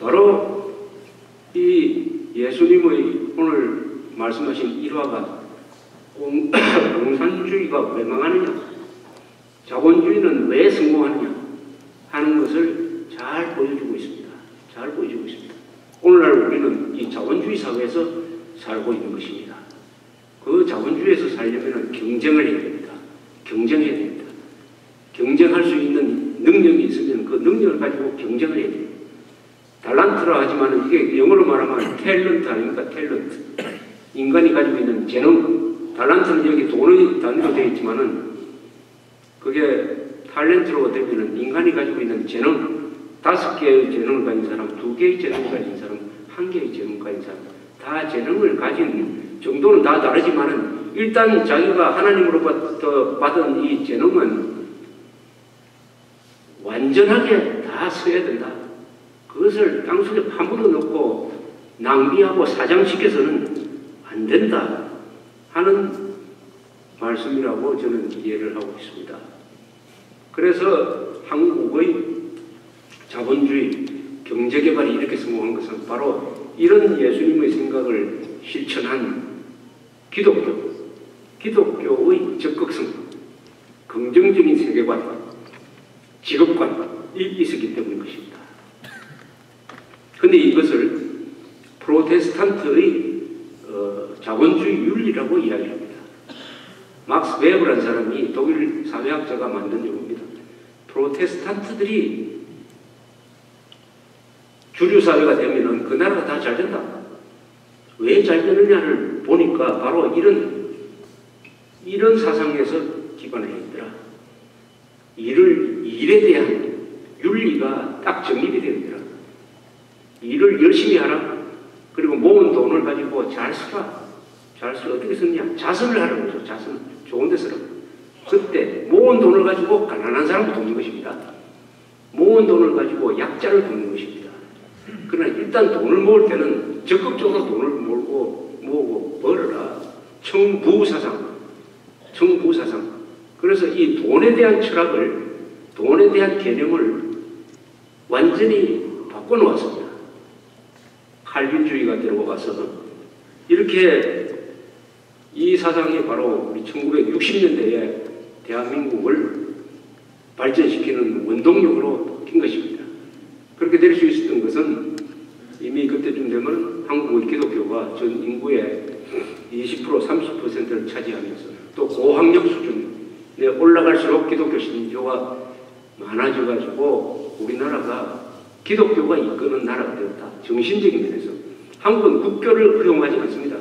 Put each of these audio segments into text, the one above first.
바로 이 예수님의 오늘 말씀하신 일화가 공, 공산주의가 왜 망하느냐, 자본주의는 왜 성공하느냐 하는 것을 잘 보여주고 있습니다. 잘 보여주고 있습니다. 오늘날 우리는 이 자본주의 사회에서 살고 있는 것입니다. 그 자본주의에서 살려면 경쟁을 해야 됩니다. 경쟁해야 됩니다. 경쟁할 수 있는 능력이 있으면 그 능력을 가지고 경쟁을 해야 됩니다. 달란트라 하지만 이게 영어로 말하면 탤런트 아닙니까? 탤런트. 인간이 가지고 있는 재능. 달란트는 여기 돈의 단위로 되어 있지만은 그게 탤런트로 되면은 인간이 가지고 있는 재능. 다섯 개의 재능을 가진 사람, 두 개의 재능을 가진 사람, 한 개의 재능을 가진 사람. 다 재능을 가진 정도는 다 다르지만은 일단 자기가 하나님으로부터 받은 이 재능은 완전하게 다 써야 된다. 그것을 땅속에 파묻어 놓고 낭비하고 사장시켜서는 안 된다 하는 말씀이라고 저는 이해를 하고 있습니다. 그래서 한국의 자본주의 경제개발이 이렇게 성공한 것은 바로 이런 예수님의 생각을 실천한 기독교, 기독교의 적극성, 긍정적인 세계관, 직업관이 있었기 때문인 것입니다. 근데 이것을 프로테스탄트의 어, 자본주의 윤리라고 이야기합니다. 막스 베버라는 사람이 독일 사회학자가 만든 용어입니다. 프로테스탄트들이 주류 사회가 되면은 그 나라가 다 잘 된다. 왜 잘 되느냐를 보니까 바로 이런 이런 사상에서 기반해 있더라. 일을 일에 대한 윤리가 딱 정립이 되더라. 일을 열심히 하라. 그리고 모은 돈을 가지고 잘 쓰라. 잘 쓰라. 어떻게 쓰냐? 자선을 하라고 그러죠. 자선. 좋은 데 쓰라. 그때 모은 돈을 가지고 가난한 사람을 돕는 것입니다. 모은 돈을 가지고 약자를 돕는 것입니다. 그러나 일단 돈을 모을 때는 적극적으로 돈을 몰고 모으고 벌어라. 청부사상. 청부사상. 그래서 이 돈에 대한 철학을 돈에 대한 개념을 완전히 바꿔놓았습니다. 칼빈주의가 들어와서 이렇게 이 사상이 바로 우리 1960년대에 대한민국을 발전시키는 원동력으로 낀 것입니다. 그렇게 될 수 있었던 것은 이미 그때쯤 되면 한국의 기독교가 전 인구의 20% 30%를 차지하면서 또 고학력 수준에 올라갈수록 기독교 신조가 많아져가지고 우리나라가 기독교가 이끄는 나라가 되었다. 정신적인. 한국은 국교를 허용하지 않습니다.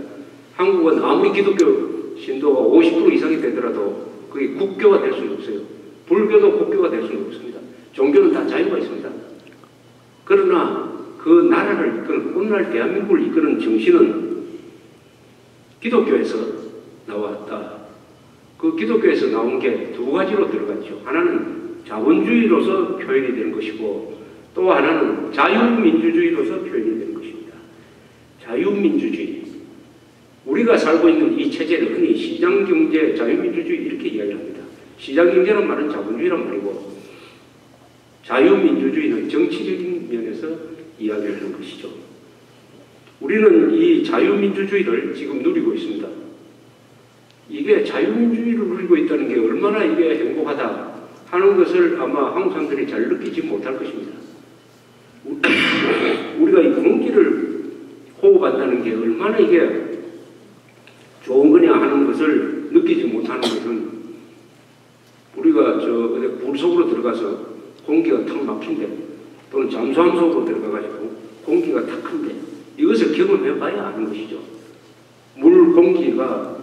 한국은 아무리 기독교 신도가 50% 이상이 되더라도 그게 국교가 될 수는 없어요. 불교도 국교가 될 수는 없습니다. 종교는 다 자유가 있습니다. 그러나 그 나라를 이끄는, 오늘날 대한민국을 이끄는 정신은 기독교에서 나왔다. 그 기독교에서 나온 게 두 가지로 들어갔죠. 하나는 자본주의로서 표현이 되는 것이고 또 하나는 자유민주주의로서 표현이 것입니다. 자유민주주의. 우리가 살고 있는 이 체제를 흔히 시장경제, 자유민주주의 이렇게 이야기합니다. 시장경제란 말은 자본주의란 말이고 자유민주주의는 정치적인 면에서 이야기를 하는 것이죠. 우리는 이 자유민주주의를 지금 누리고 있습니다. 이게 자유민주주의를 누리고 있다는 게 얼마나 이게 행복하다 하는 것을 아마 한국 사람들이 잘 느끼지 못할 것입니다. 호흡한다는 게 얼마나 이게 좋은 거냐 하는 것을 느끼지 못하는 것은 우리가 저 물 속으로 들어가서 공기가 탁 막힌데 또는 잠수함 속으로 들어가가지고 공기가 탁한데 이것을 경험해 봐야 아는 것이죠. 물 공기가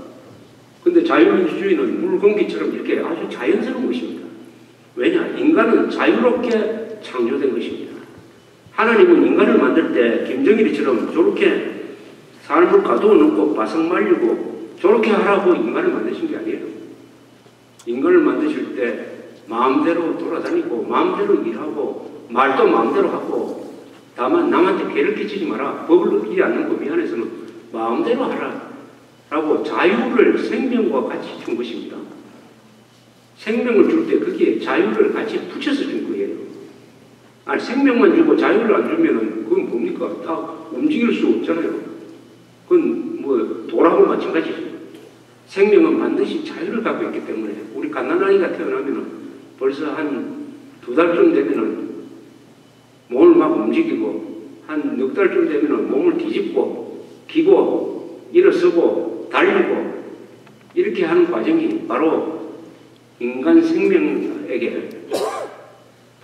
근데 자유민주주의는 물 공기처럼 이렇게 아주 자연스러운 것입니다. 왜냐? 인간은 자유롭게 창조된 것입니다. 하나님은 인간을 만들 때 김정일이처럼 저렇게 삶을 가두어 놓고 바삭 말리고 저렇게 하라고 인간을 만드신 게 아니에요. 인간을 만드실 때 마음대로 돌아다니고 마음대로 일하고 말도 마음대로 하고 다만 남한테 괴를 끼치지 마라. 법을 어기지 않는 법 미안해서는 마음대로 하라. 라고 자유를 생명과 같이 준 것입니다. 생명을 줄때 거기에 자유를 같이 붙여서 준 거예요. 아니 생명만 주고 자유를 안 주면은 그건 우리가 딱 움직일 수 없잖아요. 그건 뭐 돌하고 마찬가지죠. 생명은 반드시 자유를 갖고 있기 때문에 우리 갓난아이가 태어나면은 벌써 한 두 달쯤 되면은 몸을 막 움직이고 한 넉 달쯤 되면은 몸을 뒤집고 기고 일어서고 달리고 이렇게 하는 과정이 바로 인간 생명에게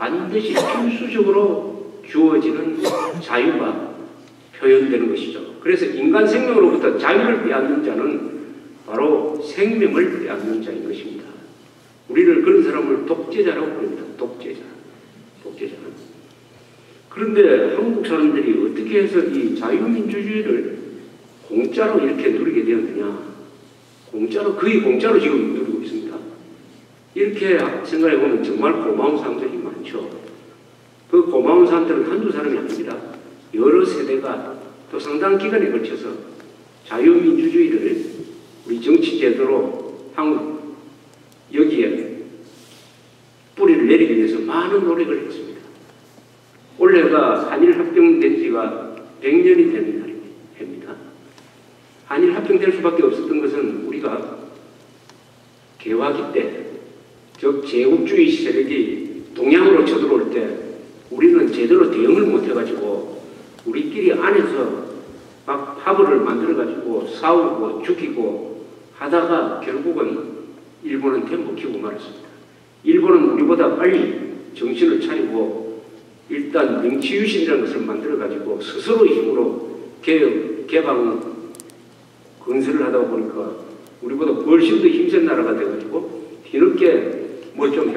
반드시 필수적으로 주어지는 자유가 표현되는 것이죠. 그래서 인간 생명으로부터 자유를 빼앗는 자는 바로 생명을 빼앗는 자인 것입니다. 우리를 그런 사람을 독재자라고 부릅니다. 독재자. 독재자. 그런데 한국 사람들이 어떻게 해서 이 자유민주주의를 공짜로 이렇게 누리게 되었느냐? 공짜로, 거의 공짜로 지금. 이렇게 생각해 보면 정말 고마운 사람들이 많죠. 그 고마운 사람들은 한두 사람이 아닙니다. 여러 세대가 또 상당한 기간에 걸쳐서 자유민주주의를 우리 정치제도로 한국 여기에 뿌리를 내리기 위해서 많은 노력을 했습니다. 올해가 한일 합병된 지가 100년이 되는 날입니다. 한일 합병될 수밖에 없었던 것은 우리가 개화기 때, 즉 제국주의 세력이 동양으로 쳐들어올 때 우리는 제대로 대응을 못해가지고 우리끼리 안에서 막 파벌을 만들어가지고 싸우고 죽이고 하다가 결국은 일본한테 먹히고 말았습니다. 일본은 우리보다 빨리 정신을 차리고 일단 명치유신이라는 것을 만들어가지고 스스로의 힘으로 개혁, 개방, 건설을 하다 보니까 우리보다 훨씬 더 힘센 나라가 돼가지고 뒤늦게 Muchos